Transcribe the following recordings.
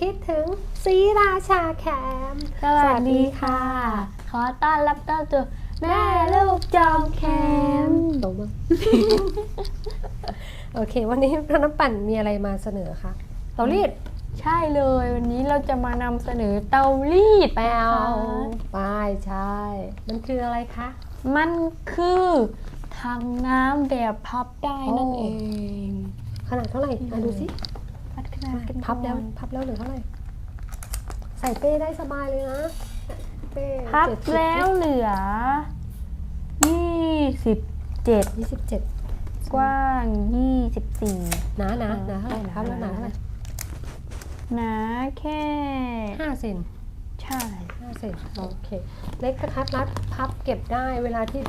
คิดถึงศรีราชาแคมป์สวัสดีค่ะ ขอต้อนรับเข้าสู่แม่ลูกจอมแคมป์ตรงมั้งโอเค วันนี้น้ำปั่นมีอะไรมาเสนอคะเตารีดใช่เลย วันนี้เราจะมานำเสนอเตารีดแปลนะคะไปใช่ มันคืออะไรคะ มันคือถังน้ำแบบพับได้นั่นโอ้เอง ขนาดเท่าไหร่อะดูสิวัดขนาดกัน พับแล้วก่อนพับแล้วเหลือเท่าไหร่ ใส่เป้ได้สบายเลยนะ เป้พับเจ็ดสิแล้วเหลือ27ยี่สิบเจ็ดกว้าง24หนาหนาเออหนาเท่าไหร่หนาพับแล้วหนาหนาเท่าไหร่หนาแค่ห้าเซนใช่ห้าเซนโอเค เล็กกระทัดรัดพับเก็บได้เวลาที่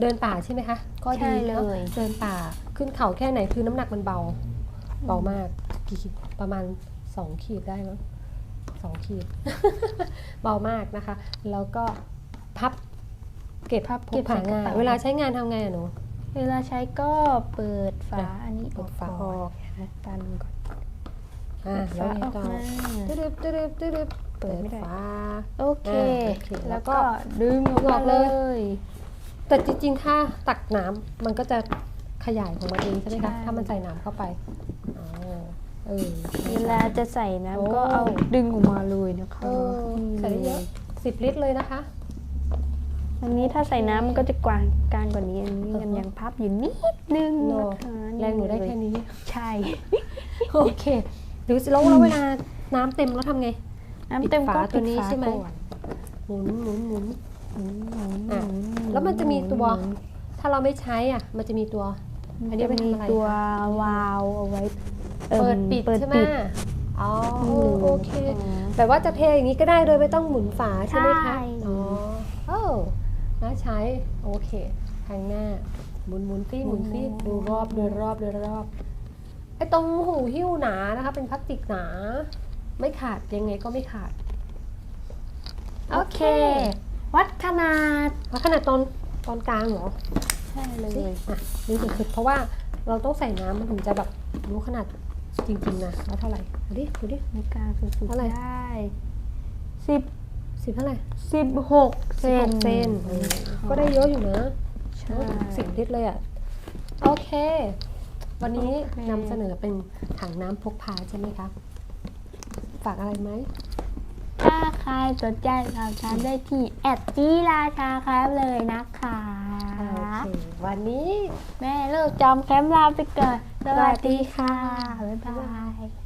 เดินป่าใช่ไหมคะ ก็ดีใช่เลเนอะยเดินป่าขึ้นเขาแค่ไหนคือน้ำหนักมันเบาเบามาก กี่ขีดประมาณสองขีดได้มั้งสองขีด เบามากนะคะ แล้วก็พับเก็บพับพเก็กบพาใส่กระง่ายเป๋าเวลาใช้งานทำไงอะหนู เวลาใช้ก็เปิดฝาอะอันนี้เปิดฝาออกตันก่อนอ่าเปิแล้วดไงฝาออกต่อมาตึ๊ดตึ๊ดตึ๊ดตึ๊ดเปิดไม่ได้ฝาโอเคอ่าโอเค แล้แล้ววก็ก็ดึงออกอมาอกเลเลยยแต่จริงๆ ถ้าตักน้ำมันก็จะขยายของมันเองใช่ไหมคะใช่ถ้ามันใส่น้ำเข้าไปอ๋อ เออเวลาจะใส่โอ้น้ำก็เอาดึงออกมาเลยนะคะเออใส่ได้เยอะนี่สิบลิตรเลยนะคะ อันนี้ถ้าใส่น้ำมันก็จะกว้างกลางกว่านี้อันนี้อือฮะมันยังพับอยู่นิดนึงโนนะคะแรงหนูได้แค่นี้ ใช่ โอเคดูสิแล้วแล้วเวลาน้ำเต็มแล้วทำไง น้ำเต็มปิดก็ฝาตัวนี้ปิดฝาใช่ไหม ก่อนหมุนหมุนหมุน หมุนหมุนอะหมุนแล้วมันจะมีตัวหนถ้าเราไม่ใช้อะ มันจะมีตัว อันนี้จะไว้มีทำอะไรตัวคะวาล์วเอาไว้อิ่ม เปิดปิดเปิดใช่ไหมปิดอ๋ออืมโอเคอ๋อแบบว่าจะเทอย่างนี้ก็ได้โดยไม่ต้องหมุนฝาใช่ไหมใช่คะอ๋อเออน่าใช้โอเคทางหน้าหมุนหมุนซี่หมุนซี่ดูรอบดูรอบดูรอบไอ้ตรงหูหิ้วหนานะคะ เป็นพลาสติกหนา ไม่ขาดยังไงก็ไม่ขาด โอเค วัดขนาดแล้วขนาดตอนตอนกลางเหรอใช่เลสิยอะนี่คือคือเพราะว่าเราต้องใส่น้ำมันถึงจะแบบรู้ขนาด จริงๆนะแล้วเท่าไหร่ดูดิดูดินิ้วกลางสุดเท่าไหร่ๆได้สิบสิบเท่าไหร่สิบหกเซสิบหน กเซนเออก็ได้เยอะอยู่นะใช่ สิบลิตรเลยอะ โอเค วันนี้โอเคนำเสนอเป็นถังน้ำพกพาใช่ไหมคะ ฝากอะไรไหม ถ้าใครสนใจสอบถามได้ที่แอดจีราชาครับเลยนะคะโอเค วันนี้ แม่เลิก จอมแคมป์ลาไปก่อนสวัสดีค่ะ บ๊ายบาย